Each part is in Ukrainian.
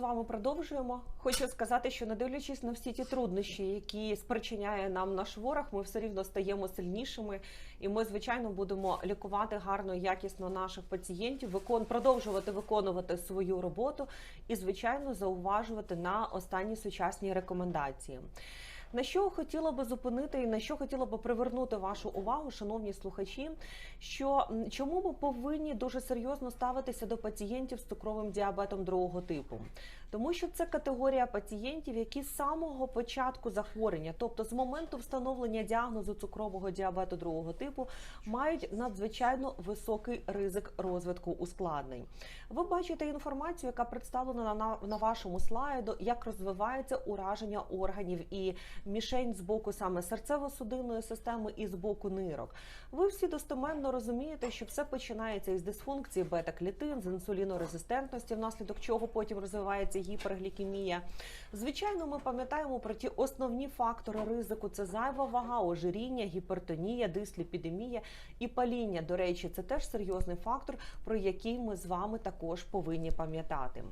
вами продовжуємо. Хочу сказати, що не дивлячись на всі ті труднощі, які спричиняє нам наш ворог, ми все рівно стаємо сильнішими, і ми, звичайно, будемо лікувати гарно якісно наших пацієнтів, викон продовжувати виконувати свою роботу і, звичайно, зауважувати на останні сучасні рекомендації. На що хотіла би зупинити і на що хотіла би привернути вашу увагу, шановні слухачі, що чому ми повинні дуже серйозно ставитися до пацієнтів з цукровим діабетом другого типу? Тому що це категорія пацієнтів, які з самого початку захворювання, тобто з моменту встановлення діагнозу цукрового діабету другого типу, мають надзвичайно високий ризик розвитку ускладнень. Ви бачите інформацію, яка представлена на, на вашому слайду, як розвивається ураження органів і мішень з боку саме серцево-судинної системи і з боку нирок. Ви всі достеменно розумієте, що все починається із дисфункції бета-клітин, з інсулінорезистентності, внаслідок чого потім розвивається гіперглікемія. Звичайно, ми пам'ятаємо про ті основні фактори ризику: це зайва вага, ожиріння, гіпертонія, дисліпідемія і паління. До речі, це теж серйозний фактор, про який ми з вами також повинні пам'ятати.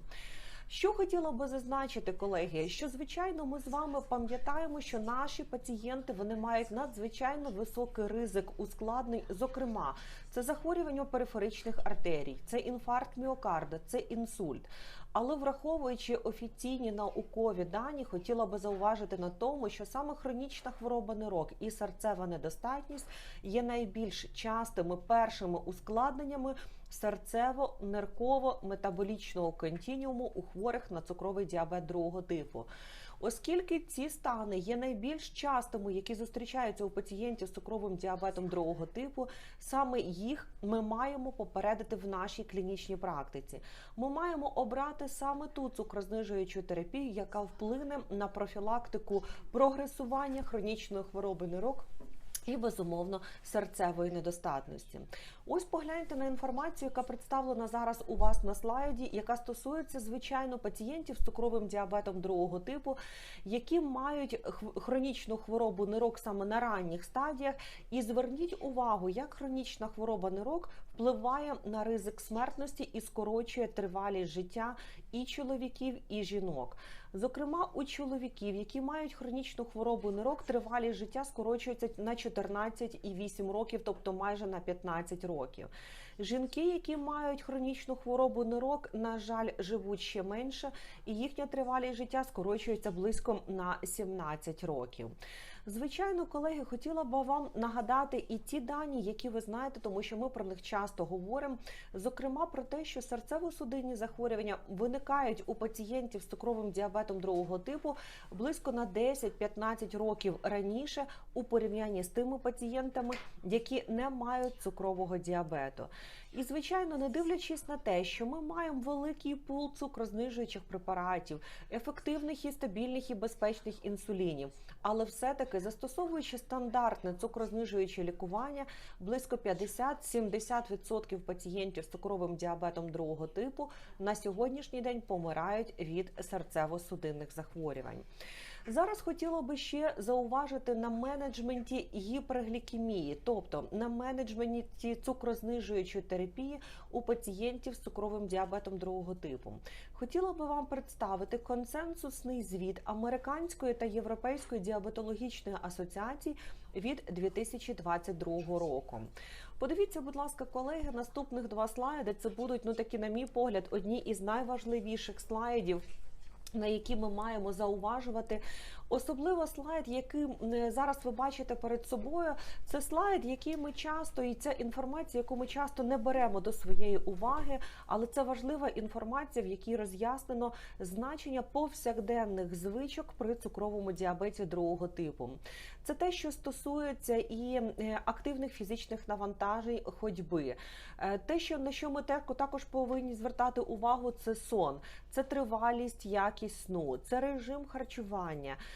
Що хотіла би зазначити, колеги, що звичайно ми з вами пам'ятаємо, що наші пацієнти вони мають надзвичайно високий ризик ускладнень. Зокрема, це захворювання периферичних артерій, це інфаркт міокарда, це інсульт. Але враховуючи офіційні наукові дані, хотіла би зауважити на тому, що саме хронічна хвороба нирок і серцева недостатність є найбільш частими першими ускладненнями серцево-нирково-метаболічного континіуму у хворих на цукровий діабет другого типу. Оскільки ці стани є найбільш частими, які зустрічаються у пацієнтів з цукровим діабетом другого типу, саме їх ми маємо попередити в нашій клінічній практиці. Ми маємо обрати саме ту цукрознижуючу терапію, яка вплине на профілактику прогресування хронічної хвороби нирок. І безумовно серцевої недостатності. Ось погляньте на інформацію, яка представлена зараз у вас на слайді, яка стосується звичайно пацієнтів з цукровим діабетом другого типу, які мають хронічну хворобу нирок саме на ранніх стадіях. І зверніть увагу, як хронічна хвороба нирок впливає на ризик смертності і скорочує тривалість життя і чоловіків, і жінок. Зокрема, у чоловіків, які мають хронічну хворобу нирок, тривалість життя скорочується на 14,8 років, тобто майже на 15 років. Жінки, які мають хронічну хворобу нирок, на жаль, живуть ще менше, і їхня тривалість життя скорочується близько на 17 років. Звичайно, колеги, хотіла б вам нагадати і ті дані, які ви знаєте, тому що ми про них часто говоримо. Зокрема, про те, що серцево-судинні захворювання виникають у пацієнтів з цукровим діабетом другого типу близько на 10-15 років раніше у порівнянні з тими пацієнтами, які не мають цукрового діабету. І звичайно, не дивлячись на те, що ми маємо великий пул цукрознижуючих препаратів, ефективних і стабільних і безпечних інсулінів, але все-таки застосовуючи стандартне цукрознижуюче лікування, близько 50-70% пацієнтів з цукровим діабетом другого типу на сьогоднішній день помирають від серцево-судинних захворювань. Зараз хотіла би ще зауважити на менеджменті гіперглікемії, тобто на менеджменті цукрознижуючої терапії у пацієнтів з цукровим діабетом другого типу. Хотіла би вам представити консенсусний звіт Американської та Європейської діабетологічної асоціації від 2022 року. Подивіться, будь ласка, колеги, наступних два слайди. Це будуть ну такі, на мій погляд, одні із найважливіших слайдів. На які ми маємо зауважувати, особливо слайд, який е, зараз ви бачите перед собою, це слайд, який ми часто, і це інформація, яку ми часто не беремо до своєї уваги, але це важлива інформація, в якій роз'яснено значення повсякденних звичок при цукровому діабеті другого типу. Це те, що стосується і е, активних фізичних навантажень ходьби. Е, Те, що на що ми так- також повинні звертати увагу, це сон, це тривалість, якість сну, це режим харчування,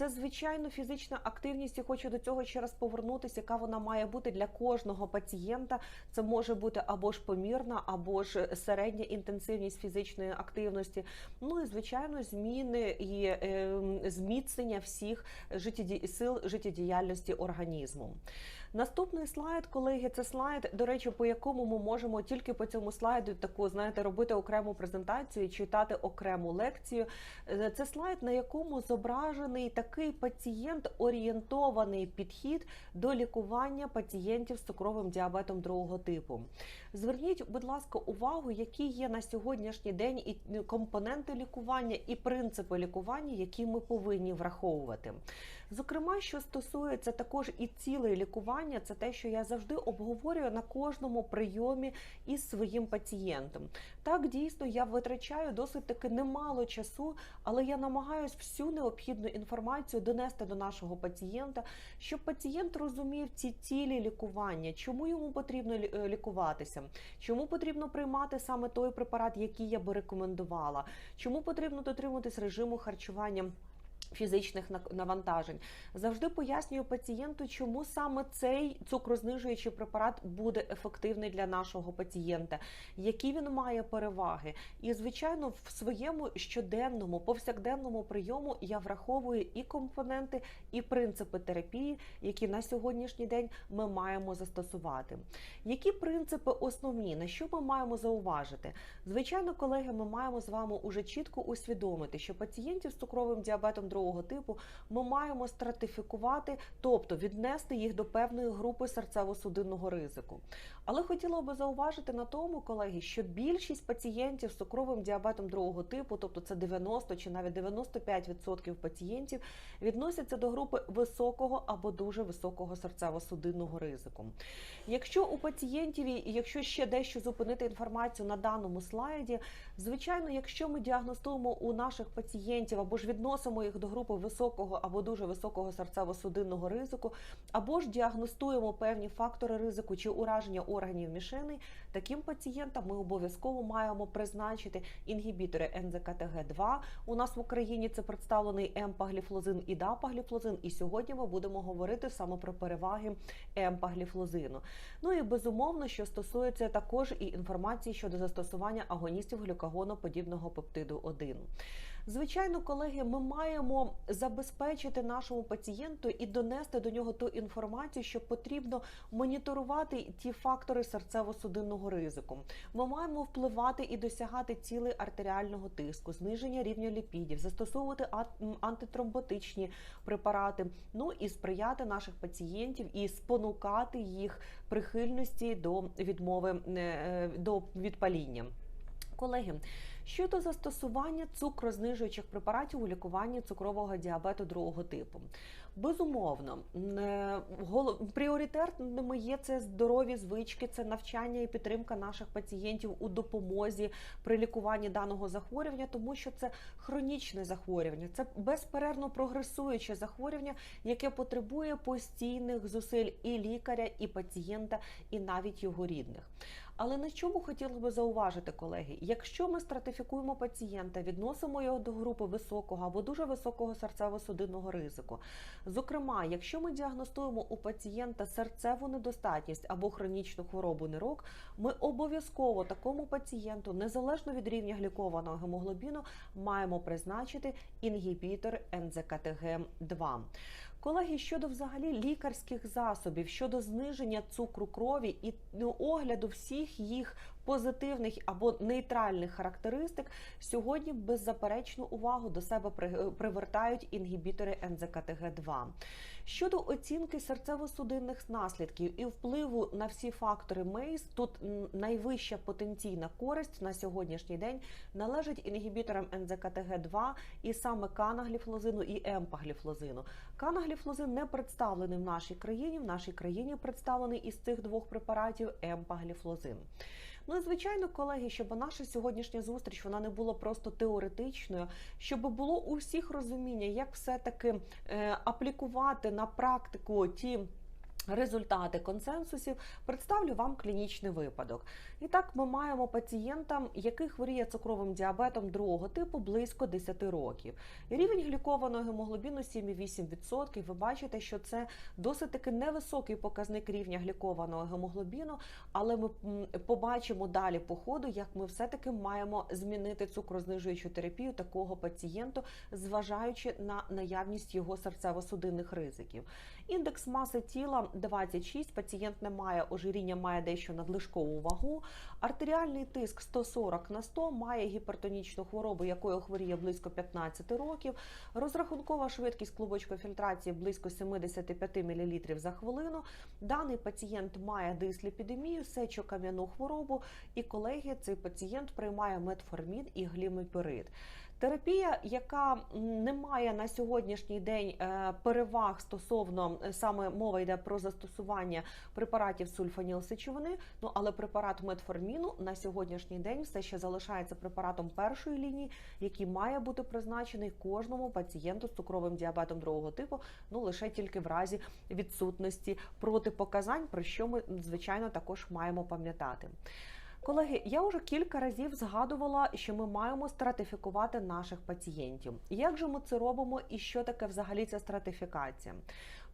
це звичайно фізична активність. І хочу до цього ще раз повернутися, яка вона має бути для кожного пацієнта. Це може бути або ж помірна, або ж середня інтенсивність фізичної активності. Ну і звичайно, зміни і е, зміцнення всіх життєді... сил життєдіяльності організму. Наступний слайд, колеги, це слайд, до речі, по якому ми можемо тільки по цьому слайду таку знаєте робити окрему презентацію, читати окрему лекцію. Е, це слайд, на якому зображений такий пацієнт орієнтований підхід до лікування пацієнтів з цукровим діабетом другого типу. Зверніть, будь ласка, увагу, які є на сьогоднішній день і компоненти лікування, і принципи лікування, які ми повинні враховувати. Зокрема, що стосується також і цілей лікування, це те, що я завжди обговорюю на кожному прийомі із своїм пацієнтом. Так, дійсно, я витрачаю досить таки немало часу, але я намагаюся всю необхідну інформацію донести до нашого пацієнта, щоб пацієнт розумів ці цілі лікування, чому йому потрібно е, лікуватися, чому потрібно приймати саме той препарат, який я би рекомендувала, чому потрібно дотримуватись режиму харчування. Фізичних навантажень завжди пояснюю пацієнту, чому саме цей цукрознижуючий препарат буде ефективний для нашого пацієнта, які він має переваги. І, звичайно, в своєму щоденному, повсякденному прийому я враховую і компоненти, і принципи терапії, які на сьогоднішній день ми маємо застосувати. Які принципи основні, на що ми маємо зауважити? Звичайно, колеги, ми маємо з вами уже чітко усвідомити, що пацієнтів з цукровим діабетом другого типу ми маємо стратифікувати, тобто віднести їх до певної групи серцево-судинного ризику. Але хотіла би зауважити на тому, колеги, що більшість пацієнтів з цукровим діабетом другого типу, тобто це 90 чи навіть 95% пацієнтів, відносяться до групи високого або дуже високого серцево-судинного ризику. Якщо у пацієнтів, якщо ще дещо зупинити інформацію на даному слайді, звичайно, якщо ми діагностуємо у наших пацієнтів або ж відносимо їх до групи високого або дуже високого серцево-судинного ризику, або ж діагностуємо певні фактори ризику чи ураження органів мішеней, таким пацієнтам ми обов'язково маємо призначити інгібітори НЗКТГ2. У нас в Україні це представлений емпагліфлозин і дапагліфлозин. І сьогодні ми будемо говорити саме про переваги емпагліфлозину. Ну і безумовно, що стосується також і інформації щодо застосування агоністів глюкагоноподібного пептиду 1. Звичайно, колеги, ми маємо забезпечити нашому пацієнту і донести до нього ту інформацію, що потрібно моніторувати ті фактори серцево-судинного ризику. Ми маємо впливати і досягати цілей артеріального тиску, зниження рівня ліпідів, застосовувати антитромботичні препарати, ну і сприяти наших пацієнтів і спонукати їх прихильності до відмови е, до відпаління. Колеги, щодо застосування цукрознижуючих препаратів у лікуванні цукрового діабету другого типу, безумовно, пріоритетними є це здорові звички, це навчання і підтримка наших пацієнтів у допомозі при лікуванні даного захворювання, тому що це хронічне захворювання, це безперервно прогресуюче захворювання, яке потребує постійних зусиль і лікаря, і пацієнта, і навіть його рідних. Але на чому хотіла би зауважити, колеги, якщо ми стратифікуємо пацієнта, відносимо його до групи високого або дуже високого серцево-судинного ризику. Зокрема, якщо ми діагностуємо у пацієнта серцеву недостатність або хронічну хворобу нирок, ми обов'язково такому пацієнту, незалежно від рівня глікованого гемоглобіну, маємо призначити інгібітор НЗКТГ 2 Колеги, щодо взагалі лікарських засобів, щодо зниження цукру крові і ну, огляду всіх їх позитивних або нейтральних характеристик, сьогодні беззаперечну увагу до себе привертають інгібітори НЗКТГ 2 Щодо оцінки серцево-судинних наслідків і впливу на всі фактори МЕЙС, тут найвища потенційна користь на сьогоднішній день належить інгібіторам НЗКТГ 2 і саме канагліфлозину і емпагліфлозину. Канагліфлозин не представлений в нашій країні. В нашій країні представлений із цих двох препаратів емпагліфлозин. Ну і звичайно, колеги, щоб наша сьогоднішня зустріч вона не була просто теоретичною, щоб було у всіх розуміння, як все таки е, аплікувати на практику ті. Результати консенсусів, представлю вам клінічний випадок. І так, ми маємо пацієнта, який хворіє цукровим діабетом другого типу близько 10 років. І рівень глікованого гемоглобіну 7,8%. Ви бачите, що це досить таки невисокий показник рівня глікованого гемоглобіну, але ми побачимо далі по ходу, як ми все-таки маємо змінити цукрознижуючу терапію такого пацієнту, зважаючи на наявність його серцево-судинних ризиків. Індекс маси тіла 26, пацієнт не має ожиріння, має дещо надлишкову вагу. Артеріальний тиск 140 на 100, має гіпертонічну хворобу, якою хворіє близько 15 років. Розрахункова швидкість клубочкової фільтрації близько 75 мл за хвилину. Даний пацієнт має дисліпідемію, сечокам'яну хворобу. І колеги, цей пацієнт приймає метформін і глімепірид. Терапія, яка не має на сьогоднішній день е, переваг стосовно е, саме мова йде про застосування препаратів сульфанілсечовини, ну але препарат метформіну на сьогоднішній день все ще залишається препаратом першої лінії, який має бути призначений кожному пацієнту з цукровим діабетом другого типу, ну лише тільки в разі відсутності протипоказань, про що ми звичайно також маємо пам'ятати. Колеги, я вже кілька разів згадувала, що ми маємо стратифікувати наших пацієнтів. Як же ми це робимо і що таке взагалі ця стратифікація?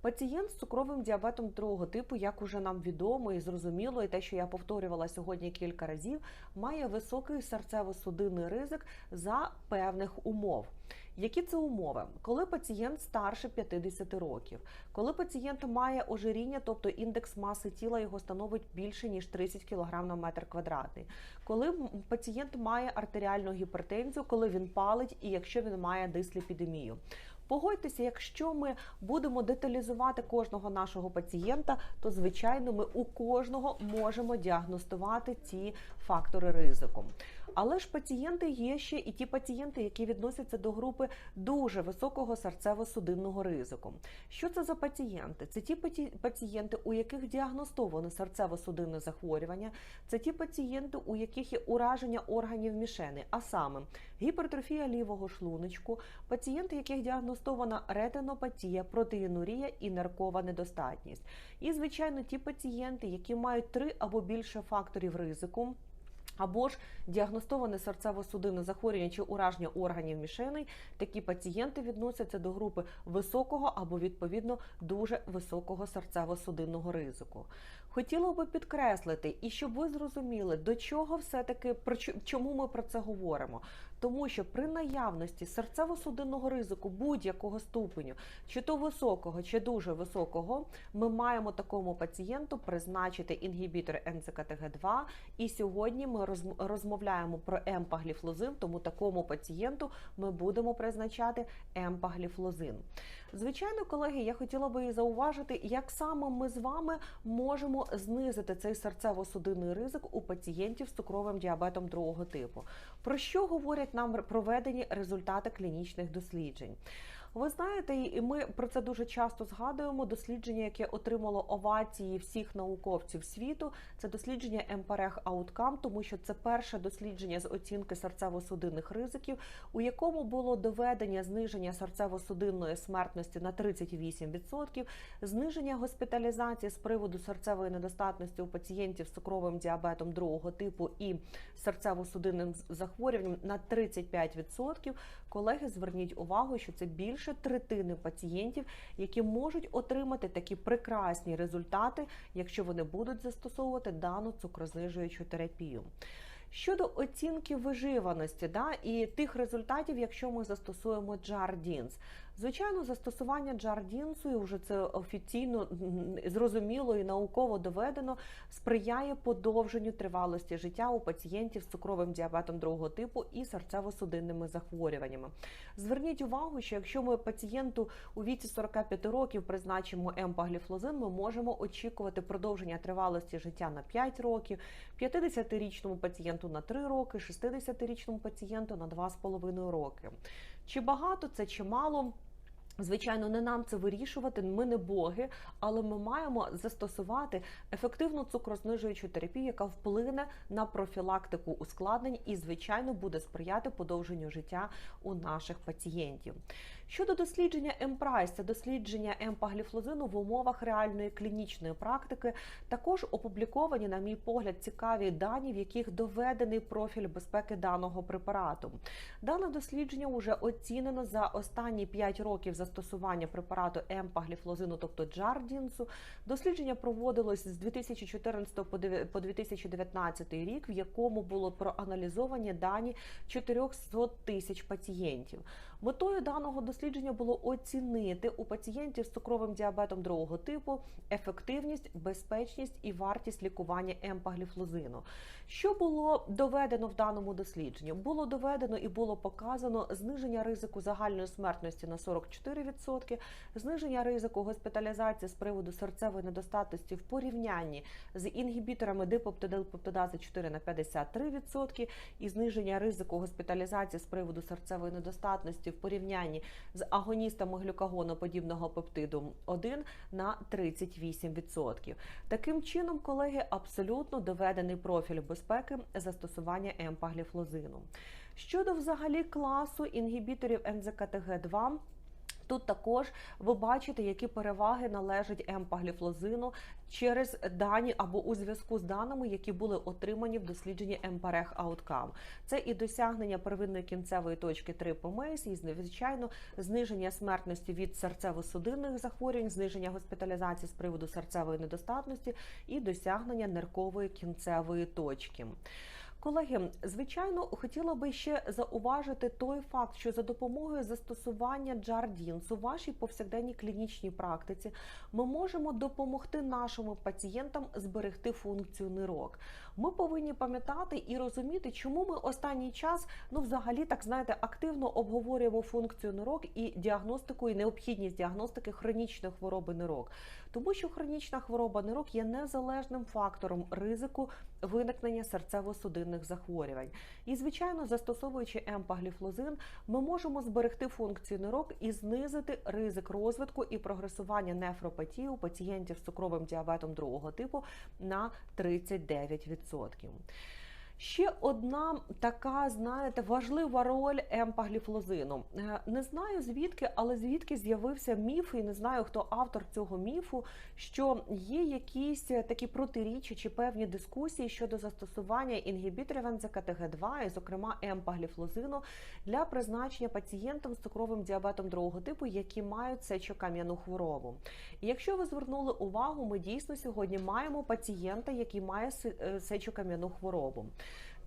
Пацієнт з цукровим діабетом другого типу, як уже нам відомо і зрозуміло, і те, що я повторювала сьогодні кілька разів, має високий серцево-судинний ризик за певних умов. Які це умови? Коли пацієнт старше 50 років, коли пацієнт має ожиріння, тобто індекс маси тіла його становить більше ніж 30 кг на метр квадратний, коли пацієнт має артеріальну гіпертензію, коли він палить і якщо він має дисліпідемію. Погодьтеся, якщо ми будемо деталізувати кожного нашого пацієнта, то звичайно ми у кожного можемо діагностувати ці фактори ризику. Але ж пацієнти є ще і ті пацієнти, які відносяться до групи дуже високого серцево-судинного ризику. Що це за пацієнти? Це ті пацієнти, у яких діагностовано серцево-судинне захворювання, це ті пацієнти, у яких є ураження органів мішени, а саме гіпертрофія лівого шлуночку, пацієнти, яких діагностована ретинопатія, протеїнурія і наркова недостатність. І, звичайно, ті пацієнти, які мають три або більше факторів ризику. Або ж діагностоване серцево-судинне захворювання чи ураження органів мішеней, такі пацієнти відносяться до групи високого або відповідно дуже високого серцево-судинного ризику. Хотіла би підкреслити, і щоб ви зрозуміли, до чого все-таки чому ми про це говоримо. Тому що при наявності серцево-судинного ризику будь-якого ступеню, чи то високого, чи дуже високого, ми маємо такому пацієнту призначити інгібітор НЦКТГ2. І сьогодні ми розмовляємо про емпагліфлозин, тому такому пацієнту ми будемо призначати емпагліфлозин. Звичайно, колеги, я хотіла би і зауважити, як саме ми з вами можемо знизити цей серцево-судинний ризик у пацієнтів з цукровим діабетом другого типу. Про що говорять нам проведені результати клінічних досліджень? Ви знаєте, і ми про це дуже часто згадуємо. Дослідження, яке отримало овації всіх науковців світу, це дослідження Емпарег Ауткам, тому що це перше дослідження з оцінки серцево-судинних ризиків, у якому було доведення зниження серцево-судинної смертності на 38%, зниження госпіталізації з приводу серцевої недостатності у пацієнтів з цукровим діабетом другого типу і серцево-судинним захворюванням на 35%. Колеги, зверніть увагу, що це більше більше третини пацієнтів, які можуть отримати такі прекрасні результати, якщо вони будуть застосовувати дану цукрознижуючу терапію. Щодо оцінки виживаності да, і тих результатів, якщо ми застосуємо Джардінс, Звичайно, застосування джардінсу, і вже це офіційно зрозуміло і науково доведено, сприяє подовженню тривалості життя у пацієнтів з цукровим діабетом другого типу і серцево-судинними захворюваннями. Зверніть увагу, що якщо ми пацієнту у віці 45 років призначимо емпагліфлозин, ми можемо очікувати продовження тривалості життя на 5 років, 50-річному пацієнту на 3 роки, 60-річному пацієнту на 2,5 роки. Чи багато це, чи мало? Звичайно, не нам це вирішувати. Ми не боги, але ми маємо застосувати ефективну цукрознижуючу терапію, яка вплине на профілактику ускладнень і, звичайно, буде сприяти подовженню життя у наших пацієнтів. Щодо дослідження Емпрайс, це дослідження емпагліфлозину в умовах реальної клінічної практики, також опубліковані, на мій погляд, цікаві дані, в яких доведений профіль безпеки даного препарату. Дане дослідження вже оцінено за останні 5 років застосування препарату емпагліфлозину, тобто Джардінсу. Дослідження проводилось з 2014 по 9 по 2019 рік, в якому було проаналізовані дані 400 тисяч пацієнтів. Метою даного дослідження було оцінити у пацієнтів з цукровим діабетом другого типу ефективність, безпечність і вартість лікування емпагліфлозину. Що було доведено в даному дослідженні? Було доведено і було показано зниження ризику загальної смертності на 44%, зниження ризику госпіталізації з приводу серцевої недостатності в порівнянні з інгібіторами дипептидилпептидази 4 на 53% і зниження ризику госпіталізації з приводу серцевої недостатності в порівнянні з агоністами глюкагоноподібного пептиду 1 на 38%. Таким чином, колеги, абсолютно доведений профіль безпеки застосування емпагліфлозину. Щодо взагалі класу інгібіторів НЗКТГ-2, Тут також ви бачите, які переваги належать емпагліфлозину через дані або у зв'язку з даними, які були отримані в дослідженні Емпарех Outcome. Це і досягнення первинної кінцевої точки 3 по МЕЙС, і звичайно зниження смертності від серцево-судинних захворювань, зниження госпіталізації з приводу серцевої недостатності і досягнення ниркової кінцевої точки. Колеги, звичайно, хотіла би ще зауважити той факт, що за допомогою застосування Джардінс у вашій повсякденній клінічній практиці ми можемо допомогти нашим пацієнтам зберегти функцію нирок. Ми повинні пам'ятати і розуміти, чому ми останній час, ну взагалі, так знаєте, активно обговорюємо функцію нирок і діагностику, і необхідність діагностики хронічної хвороби нирок, тому що хронічна хвороба нирок є незалежним фактором ризику виникнення серцево-судинних захворювань. І, звичайно, застосовуючи емпагліфлозин, ми можемо зберегти функцію нирок і знизити ризик розвитку і прогресування нефропатії у пацієнтів з цукровим діабетом другого типу на 39%. 5%. Ще одна така, знаєте, важлива роль емпагліфлозину. Е, не знаю звідки, але звідки з'явився міф, і не знаю, хто автор цього міфу, що є якісь такі протиріччя чи певні дискусії щодо застосування інгібіторів НЗКТГ2, і, зокрема, емпагліфлозину для призначення пацієнтам з цукровим діабетом другого типу, які мають сечокам'яну хворобу. Якщо ви звернули увагу, ми дійсно сьогодні маємо пацієнта, який має е, сечокам'яну хворобу.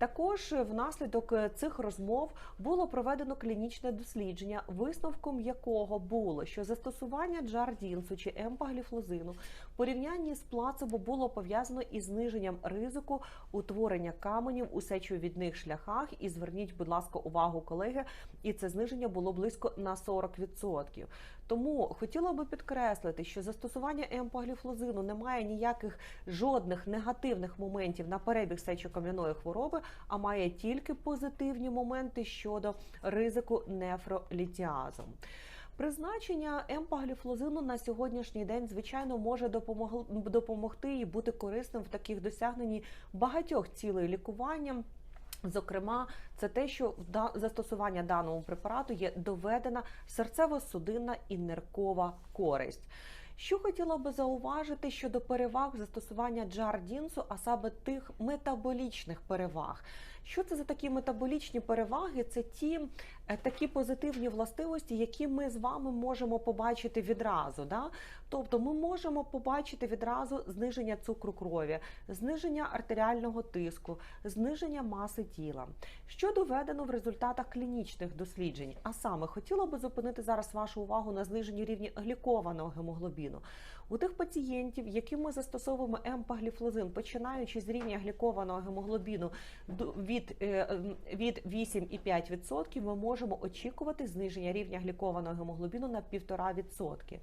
Також внаслідок е, цих розмов було проведено клінічне дослідження, висновком якого було, що застосування джардінсу чи емпагліфлозину в порівнянні з плацебо було пов'язано із зниженням ризику утворення каменів у сечовідних шляхах. І зверніть, будь ласка, увагу, колеги, і це зниження було близько на 40%. Тому хотіла би підкреслити, що застосування емпагліфлозину не має ніяких жодних негативних моментів на перебіг сечокам'яної хвороби, а має тільки позитивні моменти щодо ризику нефролітіазу. Призначення емпагліфлозину на сьогоднішній день, звичайно, може допомогти і бути корисним в таких досягненні багатьох цілей лікування. Зокрема, це те, що застосування даного препарату є доведена серцево-судинна і ниркова користь. Що хотіла би зауважити щодо переваг застосування джардінсу, а саме тих метаболічних переваг. Що це за такі метаболічні переваги? Це ті е, такі позитивні властивості, які ми з вами можемо побачити відразу. Да? Тобто ми можемо побачити відразу зниження цукру крові, зниження артеріального тиску, зниження маси тіла, що доведено в результатах клінічних досліджень. А саме хотіла би зупинити зараз вашу увагу на зниженні рівня глікованого гемоглобіну. У тих пацієнтів, яким ми застосовуємо емпагліфлозин, починаючи з рівня глікованого гемоглобіну від е, від 8,5%, ми можемо очікувати зниження рівня глікованого гемоглобіну на 1,5%.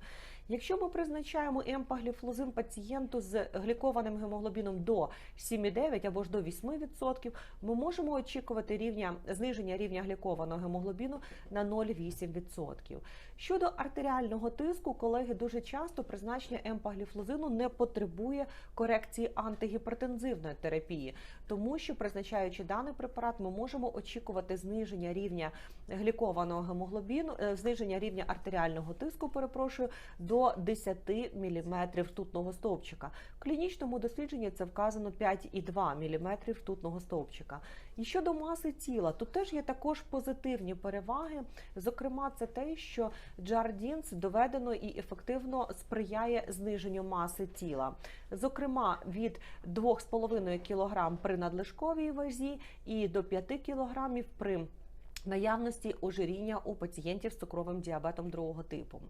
Якщо ми призначаємо емпагліфлозин пацієнту з глікованим гемоглобіном до 7,9 або ж до 8%, ми можемо очікувати рівня зниження рівня глікованого гемоглобіну на 0,8%. Щодо артеріального тиску, колеги дуже часто призначення емпагліфлозину не потребує корекції антигіпертензивної терапії, тому що призначаючи даний препарат, ми можемо очікувати зниження рівня глікованого гемоглобіну, е, зниження рівня артеріального тиску, перепрошую, до 10 мм ртутного стовпчика. В клінічному дослідженні це вказано 5,2 мм ртутного стовпчика. І щодо маси тіла, тут теж є також позитивні переваги. Зокрема, це те, що Джардінс доведено і ефективно сприяє зниженню маси тіла. Зокрема, від 2,5 кг при надлишковій вазі і до 5 кг при наявності ожиріння у пацієнтів з цукровим діабетом другого типу.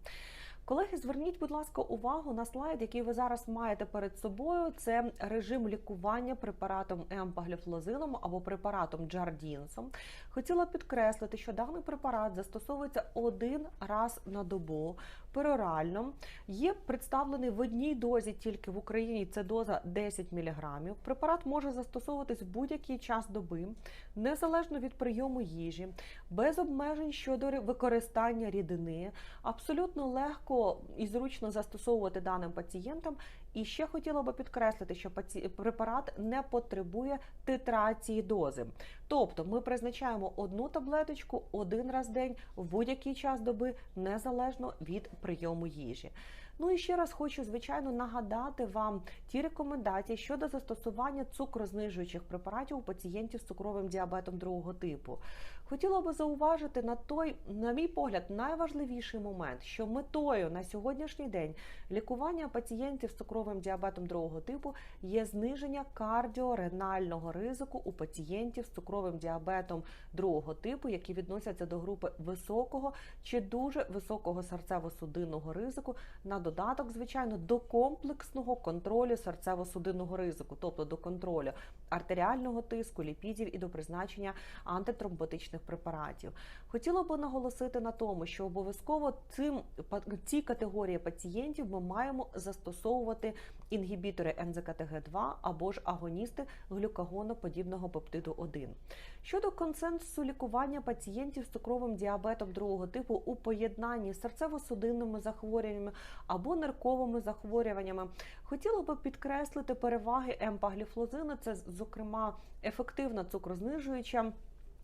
Колеги, зверніть, будь ласка, увагу на слайд, який ви зараз маєте перед собою. Це режим лікування препаратом емпагліфлозином або препаратом Джардінсом. Хотіла підкреслити, що даний препарат застосовується один раз на добу перорально. Є представлений в одній дозі тільки в Україні. Це доза 10 мг. Препарат може застосовуватись в будь-який час доби, незалежно від прийому їжі, без обмежень щодо використання рідини. Абсолютно легко і зручно застосовувати даним пацієнтам. І ще хотіла би підкреслити, що препарат не потребує титрації дози. Тобто ми призначаємо одну таблеточку один раз в день в будь-який час доби, незалежно від прийому їжі. Ну і ще раз хочу, звичайно, нагадати вам ті рекомендації щодо застосування цукрознижуючих препаратів у пацієнтів з цукровим діабетом другого типу. Хотіла би зауважити на той, на мій погляд, найважливіший момент, що метою на сьогоднішній день лікування пацієнтів з цукровим діабетом другого типу є зниження кардіоренального ризику у пацієнтів з цукровим діабетом другого типу, які відносяться до групи високого чи дуже високого серцево-судинного ризику, на додаток, звичайно, до комплексного контролю серцево-судинного ризику, тобто до контролю артеріального тиску, ліпідів і до призначення антитромботичних препаратів. Хотіла би наголосити на тому, що обов'язково цим ці категорії пацієнтів ми маємо застосовувати інгібітори НЗКТГ2 або ж агоністи глюкагоноподібного пептиду 1. Щодо консенсусу лікування пацієнтів з цукровим діабетом другого типу у поєднанні з серцево-судинними захворюваннями або нирковими захворюваннями, хотіла би підкреслити переваги емпагліфлозину. Це, зокрема, ефективна цукрознижуюча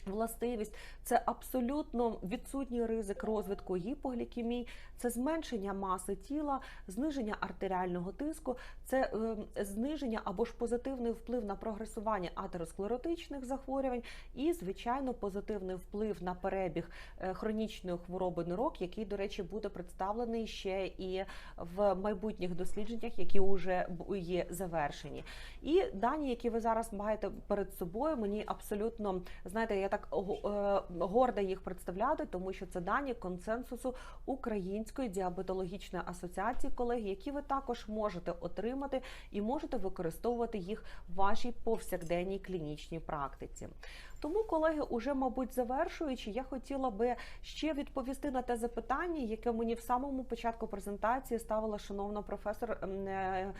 Властивість це абсолютно відсутній ризик розвитку гіпоглікемії, це зменшення маси тіла, зниження артеріального тиску, це е, зниження або ж позитивний вплив на прогресування атеросклеротичних захворювань і, звичайно, позитивний вплив на перебіг е, хронічної хвороби нирок, який, до речі, буде представлений ще і в майбутніх дослідженнях, які вже є завершені. І дані, які ви зараз маєте перед собою, мені абсолютно знаєте, я так е, горда їх представляти, тому що це дані консенсусу Української діабетологічної асоціації, колеги, які ви також можете отримати і можете використовувати їх в вашій повсякденній клінічній практиці. Тому, колеги, уже, мабуть, завершуючи, я хотіла би ще відповісти на те запитання, яке мені в самому початку презентації ставила шановна професор е,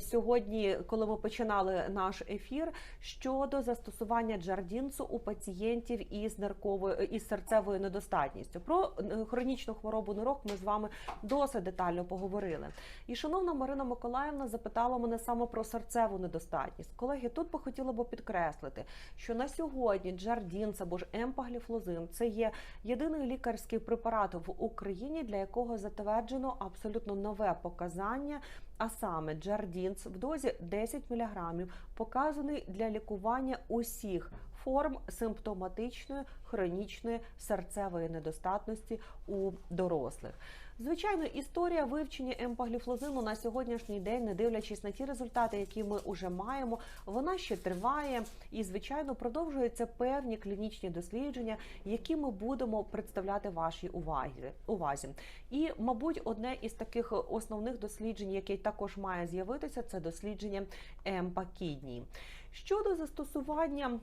сьогодні, коли ми починали наш ефір щодо застосування джардінсу у пацієнтів із нирковою із серцевою недостатністю. Про е, хронічну хворобу нирок ми з вами досить детально поговорили. І шановна Марина Миколаївна запитала мене саме про серцеву недостатність. Колеги, тут би хотіла би підкреслити, що на сьогодні сьогодні Джардінс або ж емпагліфлозин це є єдиний лікарський препарат в Україні, для якого затверджено абсолютно нове показання. А саме Джардінс в дозі 10 мг показаний для лікування усіх форм симптоматичної хронічної серцевої недостатності у дорослих. Звичайно, історія вивчення емпагліфлозину на сьогоднішній день, не дивлячись на ті результати, які ми вже маємо, вона ще триває і, звичайно, продовжуються певні клінічні дослідження, які ми будемо представляти вашій увазі. увазі. І, мабуть, одне із таких основних досліджень, яке також має з'явитися, це дослідження емпакідній. Щодо застосування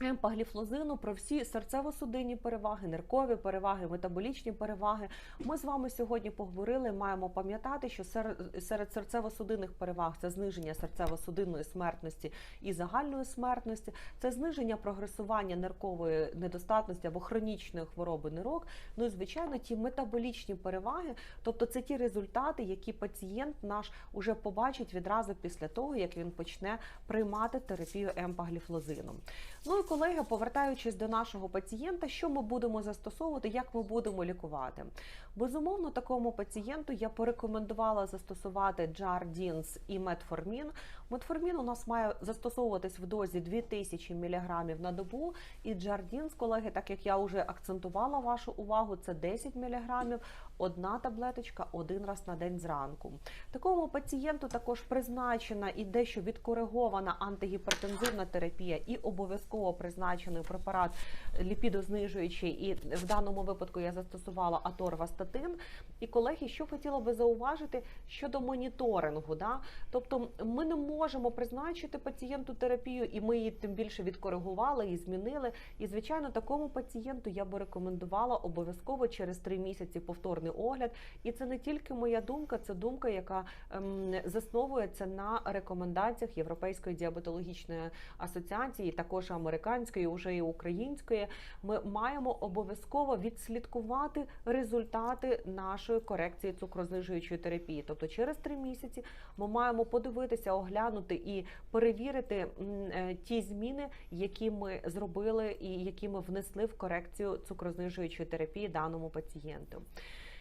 Емпагліфлозину про всі серцево-судинні переваги, ниркові переваги, метаболічні переваги. Ми з вами сьогодні поговорили. Маємо пам'ятати, що серед, серцево-судинних переваг це зниження серцево-судинної смертності і загальної смертності, це зниження прогресування ниркової недостатності або хронічної хвороби нирок. Ну і звичайно, ті метаболічні переваги, тобто це ті результати, які пацієнт наш уже побачить відразу після того, як він почне приймати терапію емпагліфлозином. Ну колеги, повертаючись до нашого пацієнта, що ми будемо застосовувати, як ми будемо лікувати? Безумовно, такому пацієнту я порекомендувала застосувати Джардінс і Метформін. Метформін у нас має застосовуватись в дозі 2000 мг на добу. І Джардінс, колеги, так як я вже акцентувала вашу увагу, це 10 мг, одна таблеточка один раз на день зранку. Такому пацієнту також призначена і дещо відкоригована антигіпертензивна терапія, і обов'язково призначений препарат ліпідознижуючий. І в даному випадку я застосувала аторвастатин. І колеги, що хотіла би зауважити щодо моніторингу, да? тобто ми не можемо призначити пацієнту терапію, і ми її тим більше відкоригували і змінили. І звичайно, такому пацієнту я би рекомендувала обов'язково через три місяці повторний огляд. І це не тільки моя думка, це думка, яка ем, засновується на рекомендаціях Європейської діабетологічної асоціації, також американської, уже і української. Ми маємо обов'язково відслідкувати результати нашої корекції цукрознижуючої терапії. Тобто, через три місяці ми маємо подивитися, оглянути і перевірити е, ті зміни, які ми зробили і які ми внесли в корекцію цукрознижуючої терапії даному пацієнту.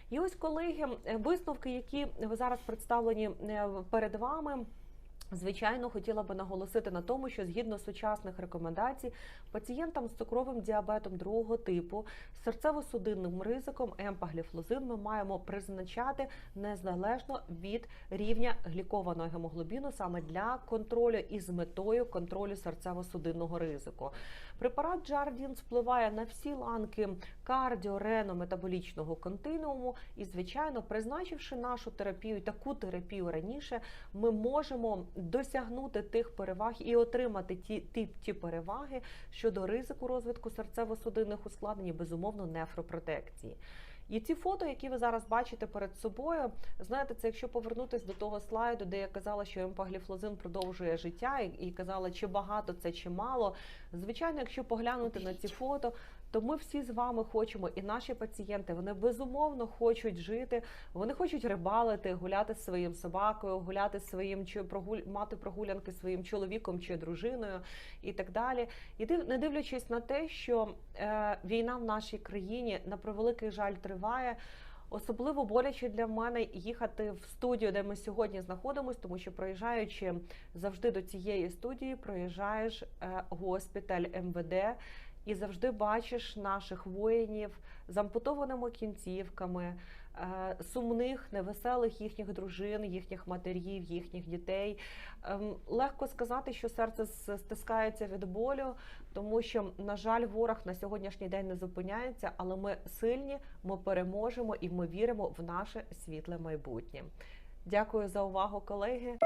І ось колеги, висновки, які зараз представлені е, перед вами. Звичайно, хотіла би наголосити на тому, що згідно сучасних рекомендацій, пацієнтам з цукровим діабетом другого типу серцево-судинним ризиком емпагліфлозин ми маємо призначати незалежно від рівня глікованого гемоглобіну саме для контролю і з метою контролю серцево-судинного ризику. Препарат Джардін впливає на всі ланки кардіорено-метаболічного континууму, і, звичайно, призначивши нашу терапію, таку терапію раніше, ми можемо досягнути тих переваг і отримати ті ті, ті переваги щодо ризику розвитку серцево-судинних ускладнень, і, безумовно, нефропротекції. І ці фото, які ви зараз бачите перед собою, знаєте, це якщо повернутися до того слайду, де я казала, що емпагліфлозин продовжує життя, і, і казала, чи багато це, чи мало. Звичайно, якщо поглянути на ці фото, то ми всі з вами хочемо, і наші пацієнти вони безумовно хочуть жити, вони хочуть рибалити, гуляти з своїм собакою, гуляти з своїм чи прогуль мати прогулянки своїм чоловіком чи дружиною і так далі. І не дивлячись на те, що е, війна в нашій країні на превеликий жаль триває. Особливо боляче для мене їхати в студію, де ми сьогодні знаходимося, тому що проїжджаючи завжди до цієї студії, проїжджаєш е, госпіталь МВД і завжди бачиш наших воїнів з ампутованими кінцівками, е, сумних, невеселих їхніх дружин, їхніх матерів, їхніх дітей. Ем, легко сказати, що серце стискається від болю, тому що, на жаль, ворог на сьогоднішній день не зупиняється, але ми сильні, ми переможемо і ми віримо в наше світле майбутнє. Дякую за увагу, колеги.